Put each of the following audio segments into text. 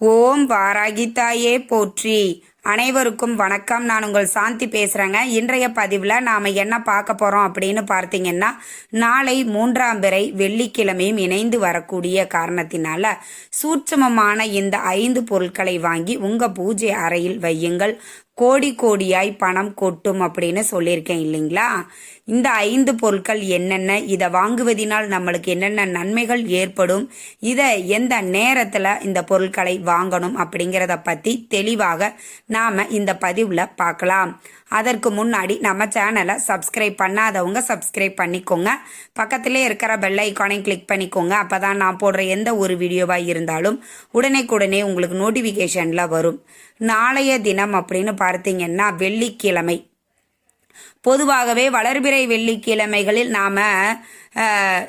ஓம் வாராகித்தாயே போற்றி. அனைவருக்கும் வணக்கம். நான் உங்கள் சாந்தி பேசுகிறேங்க இன்றைய பதிவில் நாம் என்ன பார்க்க போகிறோம் அப்படின்னு பார்த்தீங்கன்னா நாளை மூன்றாம் பிறை வெள்ளிக்கிழமையும் இணைந்து வரக்கூடிய காரணத்தினால சூட்சமமான இந்த ஐந்து பொருட்களை வாங்கி உங்கள் பூஜை அறையில் வையுங்கள். கோடி கோடியாய் பணம் கொட்டும் அப்படின்னு சொல்லியிருக்கேன் இல்லைங்களா? இந்த ஐந்து பொருட்கள் என்னென்ன இதை வாங்குவதினால் நம்மளுக்கு என்னென்ன நன்மைகள் ஏற்படும் இதை எந்த நேரத்தில் இந்த பொருட்களை வாங்கணும் அப்படிங்கிறத பற்றி தெளிவாக நாம் இந்த பதிவில் பார்க்கலாம். அதற்கு முன்னாடி நம்ம சேனலை சப்ஸ்கிரைப் பண்ணாதவங்க சப்ஸ்கிரைப் பண்ணிக்கோங்க. பக்கத்திலே இருக்கிற பெல் ஐக்கானை கிளிக் பண்ணிக்கோங்க. அப்போ தான் நான் போடுற எந்த ஒரு வீடியோவாக இருந்தாலும் உடனே உங்களுக்கு நோட்டிஃபிகேஷனில் வரும். நாளைய தினம் அப்படின்னு பார்த்தீங்கன்னா வெள்ளிக்கிழமை. பொதுவாகவே வளர்பிறை வெள்ளிக்கிழமைகளில் நாம்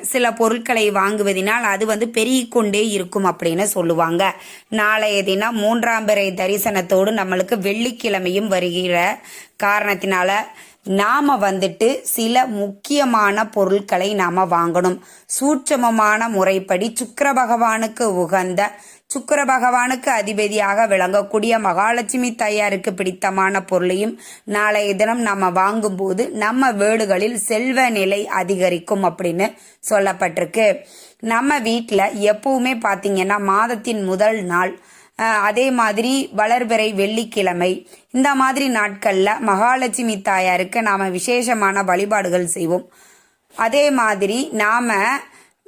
சில பொருட்களை வாங்குவதினால் அது வந்து பெருகிக்கொண்டே இருக்கும் அப்படின்னு சொல்லுவாங்க. நாளைய தினம் மூன்றாம் பிறை தரிசனத்தோடு நம்மளுக்கு வெள்ளிக்கிழமையும் வருகிற காரணத்தினால நாம வந்துட்டு சில முக்கியமான பொருட்களை நாம வாங்கணும். சூட்சமமான முறைப்படி சுக்கர பகவானுக்கு உகந்த சுக்கர பகவானுக்கு அதிபதியாக விளங்கக்கூடிய மகாலட்சுமி தாயாருக்கு பிடித்தமான பொருளையும் நாளைய தினம் நம்ம வாங்கும்போது நம்ம வீடுகளில் செல்வ நிலை அதிகரிக்கும் அப்படின்னு சொல்லப்பட்டிருக்கு. நம்ம வீட்டில் எப்பவுமே பார்த்தீங்கன்னா மாதத்தின் முதல் நாள் அதே மாதிரி வளர்பிறை வெள்ளிக்கிழமை. இந்த மாதிரி நாட்களில் மகாலட்சுமி தாயாருக்கு நாம் விசேஷமான வழிபாடுகள் செய்வோம். அதே மாதிரி நாம்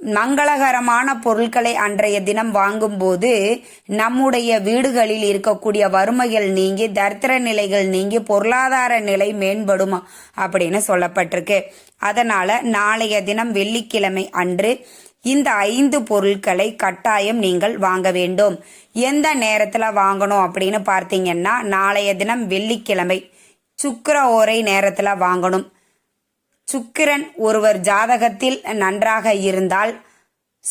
மங்களகரமான பொருட்களை அன்றைய தினம் வாங்கும்போது நம்முடைய வீடுகளில் இருக்கக்கூடிய வறுமைகள் நீங்கி தரித்திர நிலைகள் நீங்கி பொருளாதார நிலை மேம்படும் அப்படின்னு சொல்லப்பட்டிருக்கு. அதனால நாளைய தினம் வெள்ளிக்கிழமை அன்று இந்த ஐந்து பொருட்களை கட்டாயம் நீங்கள் வாங்க வேண்டும். எந்த நேரத்தில் வாங்கணும் அப்படின்னு பார்த்தீங்கன்னா நாளைய தினம் வெள்ளிக்கிழமை சுக்கர ஓரை நேரத்தில் வாங்கணும். சுக்கிரன் ஒருவர் ஜாதகத்தில் நன்றாக இருந்தால்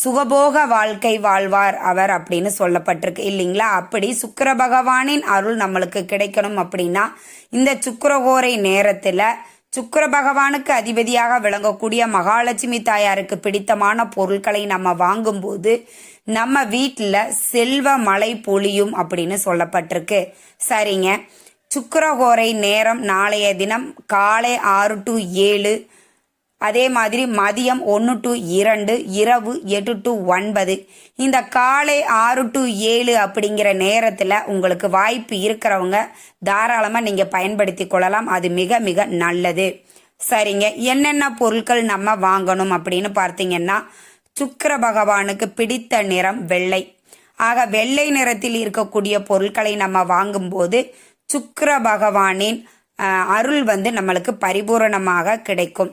சுகபோக வாழ்க்கை வாழ்வார் அவர் அப்படின்னு சொல்லப்பட்டிருக்கு இல்லைங்களா? அப்படி சுக்கர பகவானின் அருள் நம்மளுக்கு கிடைக்கணும் அப்படின்னா இந்த சுக்கரகோரை நேரத்தில் சுக்கர பகவானுக்கு அதிபதியாக விளங்கக்கூடிய மகாலட்சுமி தாயாருக்கு பிடித்தமான பொருட்களை நம்ம வாங்கும்போது நம்ம வீட்டில் செல்வ மழை பொழியும் அப்படின்னு சொல்லப்பட்டிருக்கு. சரிங்க. சுக்கரகோரை நேரம் நாளைய தினம் காலை ஆறு டு ஏழு அதே மாதிரி மதியம் ஒன்று டு இரண்டு இரவு எட்டு டு ஒன்பது. இந்த காலை ஆறு டு ஏழு அப்படிங்கிற நேரத்தில் உங்களுக்கு வாய்ப்பு இருக்கிறவங்க தாராளமாக நீங்கள் பயன்படுத்தி கொள்ளலாம். அது மிக மிக நல்லது. சரிங்க. என்னென்ன பொருட்கள் நம்ம வாங்கணும் அப்படின்னு பார்த்தீங்கன்னா சுக்கர பகவானுக்கு பிடித்த நிறம் வெள்ளை. ஆக வெள்ளை நிறத்தில் இருக்கக்கூடிய பொருட்களை நம்ம வாங்கும்போது சுக்கர பகவானின் அருள் வந்து நம்மளுக்கு பரிபூரணமாக கிடைக்கும்.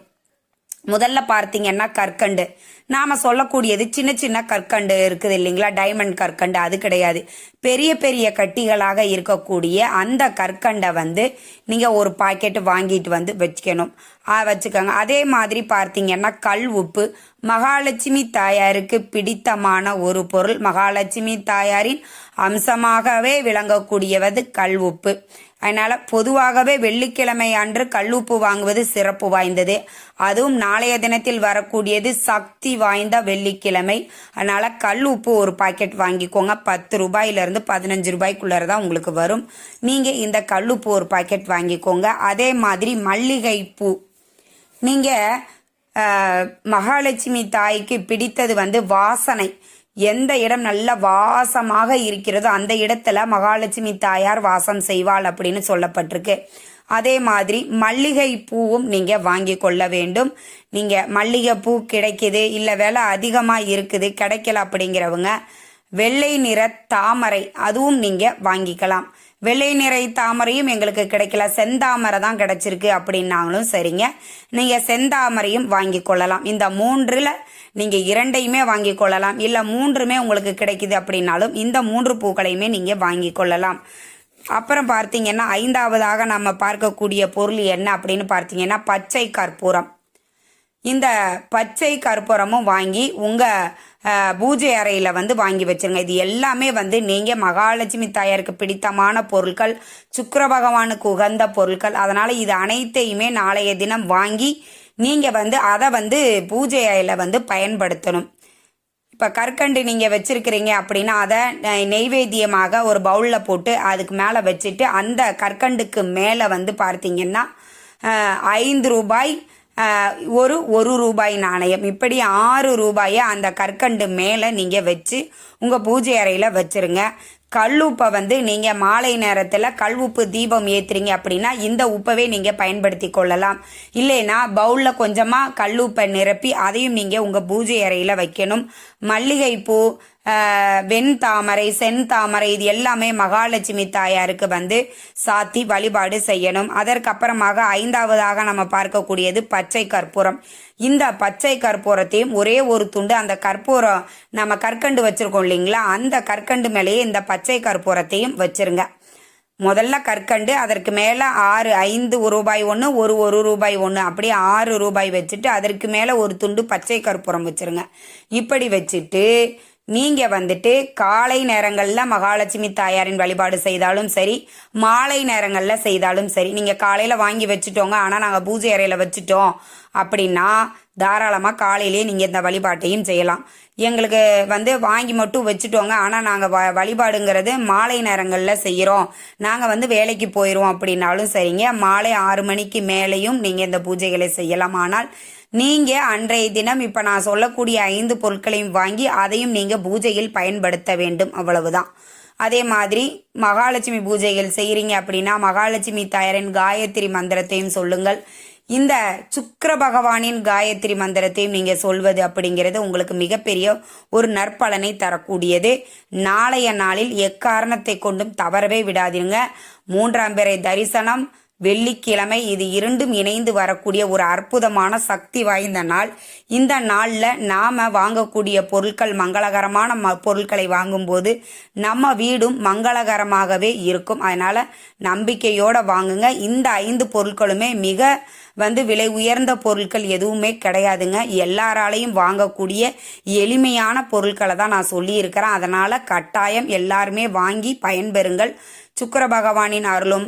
முதல்ல பார்த்தீங்கன்னா கற்கண்டு. நாம் சொல்லக்கூடியது சின்ன சின்ன கற்கண்டு இருக்குது இல்லைங்களா? டைமண்ட் கற்கண்டு அது கிடையாது. பெரிய பெரிய கட்டிகளாக இருக்கக்கூடிய அந்த கற்கண்டை வந்து நீங்கள் ஒரு பாக்கெட்டு வாங்கிட்டு வந்து வச்சுக்கணும். வச்சுக்கோங்க. அதே மாதிரி பார்த்தீங்கன்னா கல் உப்பு. மகாலட்சுமி தாயாருக்கு பிடித்தமான ஒரு பொருள். மகாலட்சுமி தாயாரின் அம்சமாகவே விளங்கக்கூடியவது கல் உப்பு. அதனால் பொதுவாகவே வெள்ளிக்கிழமை அன்று கல்லுப்பு வாங்குவது சிறப்பு வாய்ந்தது. அதுவும் நாளைய தினத்தில் வரக்கூடியது சக்தி வாய்ந்த வெள்ளிக்கிழமை. அதனால் கல் உப்பு ஒரு பாக்கெட் வாங்கிக்கோங்க. பத்து ரூபாயிலிருந்து பதினஞ்சு ரூபாய்க்குள்ளே தான் உங்களுக்கு வரும். நீங்கள் இந்த கல் உப்பு ஒரு பாக்கெட் வாங்கிக்கோங்க. அதே மாதிரி மல்லிகை பூ நீங்கள் மகாலட்சுமி தாய்க்கு பிடித்தது வந்து வாசனை. எந்த இடம் நல்ல வாசமாக இருக்கிறதோ அந்த இடத்துல மகாலட்சுமி தாயார் வாசம் செய்வாள் அப்படின்னு சொல்லப்பட்டிருக்கு. அதே மாதிரி மல்லிகை பூவும் நீங்கள் வாங்கி கொள்ள வேண்டும். நீங்கள் மல்லிகை பூ கிடைக்குது இல்லை விலை அதிகமாக இருக்குது கிடைக்கல அப்படிங்கிறவங்க வெள்ளை நிற தாமரை அதுவும் நீங்கள் வாங்கிக்கலாம். வெள்ளை நிறை தாமரையும் எங்களுக்கு கிடைக்கல. செந்தாமரை தான் கிடைச்சிருக்கு அப்படின்னாங்களும் சரிங்க. நீங்கள் செந்தாமரையும் வாங்கி கொள்ளலாம். இந்த மூன்றில் நீங்கள் இரண்டையுமே வாங்கி கொள்ளலாம். இல்லை மூன்றுமே உங்களுக்கு கிடைக்குது அப்படின்னாலும் இந்த மூன்று பூக்களையுமே நீங்கள் வாங்கி கொள்ளலாம். அப்புறம் பார்த்தீங்கன்னா ஐந்தாவதாக நம்ம பார்க்கக்கூடிய பொருள் என்ன அப்படின்னு பார்த்தீங்கன்னா பச்சை கற்பூரம். இந்த பச்சை கற்பூரமும் வாங்கி உங்கள் பூஜை அறையில் வந்து வாங்கி வச்சுருங்க. இது எல்லாமே வந்து நீங்கள் மகாலட்சுமி தாயாருக்கு பிடித்தமான பொருட்கள் சுக்கர பகவானுக்கு உகந்த பொருட்கள். அதனால் இது அனைத்தையுமே நாளைய தினம் வாங்கி நீங்கள் வந்து அதை வந்து பூஜை அறையில் வந்து பயன்படுத்தணும். இப்போ கற்கண்டு நீங்கள் வச்சுருக்கிறீங்க அப்படின்னா அதை நெய்வேத்தியமாக ஒரு பவுலில் போட்டு அதுக்கு மேலே வச்சுட்டு அந்த கற்கண்டுக்கு மேலே வந்து பார்த்தீங்கன்னா ஐந்து ரூபாய் ஒரு ஒரு ரூபாய் நாணயம். இப்படி ஆறு ரூபாயை அந்த கற்கண்டு மேலே நீங்கள் வச்சு உங்கள் பூஜை அறையில் வச்சுருங்க. கல்லுப்பை வந்து நீங்கள் மாலை நேரத்தில் கல் உப்பு தீபம் ஏற்றுறீங்க அப்படின்னா இந்த உப்பவே நீங்கள் பயன்படுத்தி கொள்ளலாம். இல்லைன்னா பவுலில் கொஞ்சமாக கல்லுப்பை நிரப்பி அதையும் நீங்கள் உங்கள் பூஜை அறையில் வைக்கணும். மல்லிகைப்பூ வெண்தாமரை செந்தாமரை இது எல்லாமே மகாலட்சுமி தாயாருக்கு வந்து சாத்தி வழிபாடு செய்யணும். அதற்கப்புறமாக ஐந்தாவதாக நம்ம பார்க்கக்கூடியது பச்சை கற்பூரம். இந்த பச்சை கற்பூரத்தையும் ஒரே ஒரு துண்டு அந்த கற்பூரம் நம்ம கற்கண்டு வச்சிருக்கோம் இல்லைங்களா? அந்த கற்கண்டு மேலேயே இந்த பச்சை கற்பூரத்தையும் வச்சிருங்க. முதல்ல கற்கண்டு அதற்கு மேலே ஆறு ஐந்து ரூபாய் ஒன்று ஒரு ஒரு ரூபாய் ஒன்று அப்படியே ஆறு ரூபாய் வச்சுட்டு அதற்கு மேலே ஒரு துண்டு பச்சை கற்பூரம் வச்சிருங்க. இப்படி வச்சுட்டு நீங்கள் வந்துட்டு காலை நேரங்களில் மகாலட்சுமி தாயாரின் வழிபாடு செய்தாலும் சரி மாலை நேரங்களில் செய்தாலும் சரி நீங்கள் காலையில் வாங்கி வச்சுட்டோங்க ஆனால் நாங்கள் பூஜை அறையில் வச்சுட்டோம் அப்படின்னா தாராளமாக காலையிலேயே நீங்கள் இந்த வழிபாட்டையும் செய்யலாம். எங்களுக்கு வந்து வாங்கி மட்டும் வச்சுட்டோங்க ஆனால் நாங்கள் வ வழிபாடுங்கிறது மாலை நேரங்களில் செய்கிறோம் நாங்கள் வந்து வேலைக்கு போயிடுவோம் அப்படின்னாலும் சரிங்க மாலை ஆறு மணிக்கு மேலேயும் நீங்கள் இந்த பூஜைகளை செய்யலாம். ஆனால் நீங்கள் அன்றைய தினம் இப்போ நான் சொல்லக்கூடிய ஐந்து பொருட்களையும் வாங்கி அதையும் நீங்கள் பூஜையில் பயன்படுத்த வேண்டும் அவ்வளவுதான். அதே மாதிரி மகாலட்சுமி பூஜைகள் செய்கிறீங்க அப்படின்னா மகாலட்சுமி தாயாரின் காயத்ரி மந்திரத்தையும் சொல்லுங்கள். இந்த சுக்கர பகவானின் காயத்ரி மந்திரத்தையும் நீங்கள் சொல்வது அப்படிங்கிறது உங்களுக்கு மிகப்பெரிய ஒரு நற்பலனை தரக்கூடியது. நாளைய நாளில் எக்காரணத்தை கொண்டும் தவறவே விடாதீங்க. மூன்றாம் பிறை தரிசனம் வெள்ளிக்கிழமை இது இரண்டும் இணைந்து வரக்கூடிய ஒரு அற்புதமான சக்தி வாய்ந்த நாள். இந்த நாளில் நாம் வாங்கக்கூடிய பொருட்கள் மங்களகரமான ம பொருட்களை வாங்கும்போது நம்ம வீடும் மங்களகரமாகவே இருக்கும். அதனால் நம்பிக்கையோடு வாங்குங்க. இந்த ஐந்து பொருட்களுமே மிக வந்து விலை உயர்ந்த பொருட்கள் எதுவுமே கிடையாதுங்க. எல்லாராலையும் வாங்கக்கூடிய எளிமையான பொருட்களை தான் நான் சொல்லியிருக்கிறேன். அதனால் கட்டாயம் எல்லாருமே வாங்கி பயன்பெறுங்கள். சுக்கர பகவானின் அருளும்